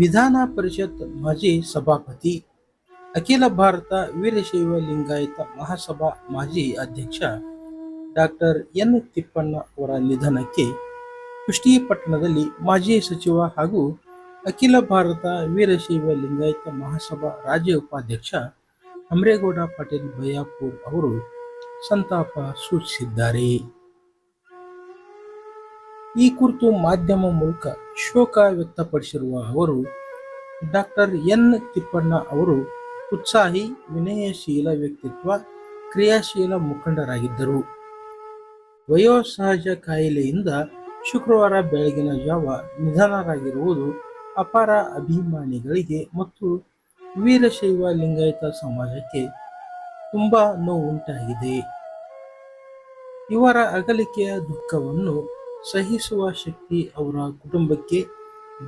ವಿಧಾನ ಪರಿಷತ್ ಮಾಜಿ ಸಭಾಪತಿ, ಅಖಿಲ ಭಾರತ ವೀರಶೈವ ಲಿಂಗಾಯತ ಮಹಾಸಭಾ ಮಾಜಿ ಅಧ್ಯಕ್ಷ ಡಾಕ್ಟರ್ ಎನ್ ತಿಪ್ಪಣ್ಣ ಅವರ ನಿಧನಕ್ಕೆ ಕುಷ್ಟಿಪಟ್ಟಣದಲ್ಲಿ ಮಾಜಿ ಸಚಿವ ಹಾಗೂ ಅಖಿಲ ಭಾರತ ವೀರಶೈವ ಲಿಂಗಾಯತ ಮಹಾಸಭಾ ರಾಜ್ಯ ಉಪಾಧ್ಯಕ್ಷ ಅಮರೇಗೌಡ ಪಾಟೀಲ್ ಬಯ್ಯಾಪುರ್ ಅವರು ಸಂತಾಪ ಸೂಚಿಸಿದ್ದಾರೆ. ಈ ಕುರಿತು ಮಾಧ್ಯಮ ಮೂಲಕ ಶೋಕ ವ್ಯಕ್ತಪಡಿಸಿರುವ ಅವರು, ಡಾಕ್ಟರ್ ಎನ್ ತಿಪ್ಪಣ್ಣ ಅವರು ಉತ್ಸಾಹಿ, ವಿನಯಶೀಲ ವ್ಯಕ್ತಿತ್ವ, ಕ್ರಿಯಾಶೀಲ ಮುಖಂಡರಾಗಿದ್ದರು. ವಯೋಸಹಜ ಕಾಯಿಲೆಯಿಂದ ಶುಕ್ರವಾರ ಬೆಳಗಿನ ಜಾವ ನಿಧನರಾಗಿರುವುದು ಅಪಾರ ಅಭಿಮಾನಿಗಳಿಗೆ ಮತ್ತು ವೀರಶೈವ ಲಿಂಗಾಯತ ಸಮಾಜಕ್ಕೆ ತುಂಬಾ ನೋವುಂಟಾಗಿದೆ. ಇವರ ಅಗಲಿಕೆಯ ದುಃಖವನ್ನು ಸಹಿಸುವ ಶಕ್ತಿ ಅವರ ಕುಟುಂಬಕ್ಕೆ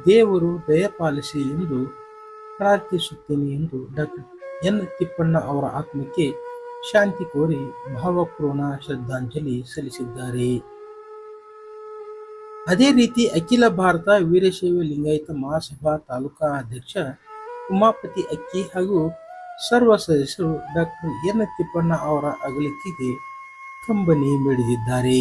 ದೇವರು ದಯಪಾಲಿಸಿ ಎಂದು ಪ್ರಾರ್ಥಿಸುತ್ತೇನೆ ಎಂದು ಡಾಕ್ಟರ್ ಎನ್ ತಿಪ್ಪಣ್ಣ ಅವರ ಆತ್ಮಕ್ಕೆ ಶಾಂತಿ ಕೋರಿ ಭಾವಪೂರ್ಣ ಶ್ರದ್ಧಾಂಜಲಿ ಸಲ್ಲಿಸಿದ್ದಾರೆ. ಅದೇ ರೀತಿ ಅಖಿಲ ಭಾರತ ವೀರಶೈವ ಲಿಂಗಾಯತ ಮಹಾಸಭಾ ತಾಲೂಕಾ ಅಧ್ಯಕ್ಷ ಉಮಾಪತಿ ಅಕ್ಕಿ ಹಾಗೂ ಸರ್ವ ಸದಸ್ಯರು ಡಾಕ್ಟರ್ ಎನ್ ತಿಪ್ಪಣ್ಣ ಅವರ ಅಗಲಿಕೆಗೆ ಕಂಬನಿ ಮಿಡಿದಿದ್ದಾರೆ.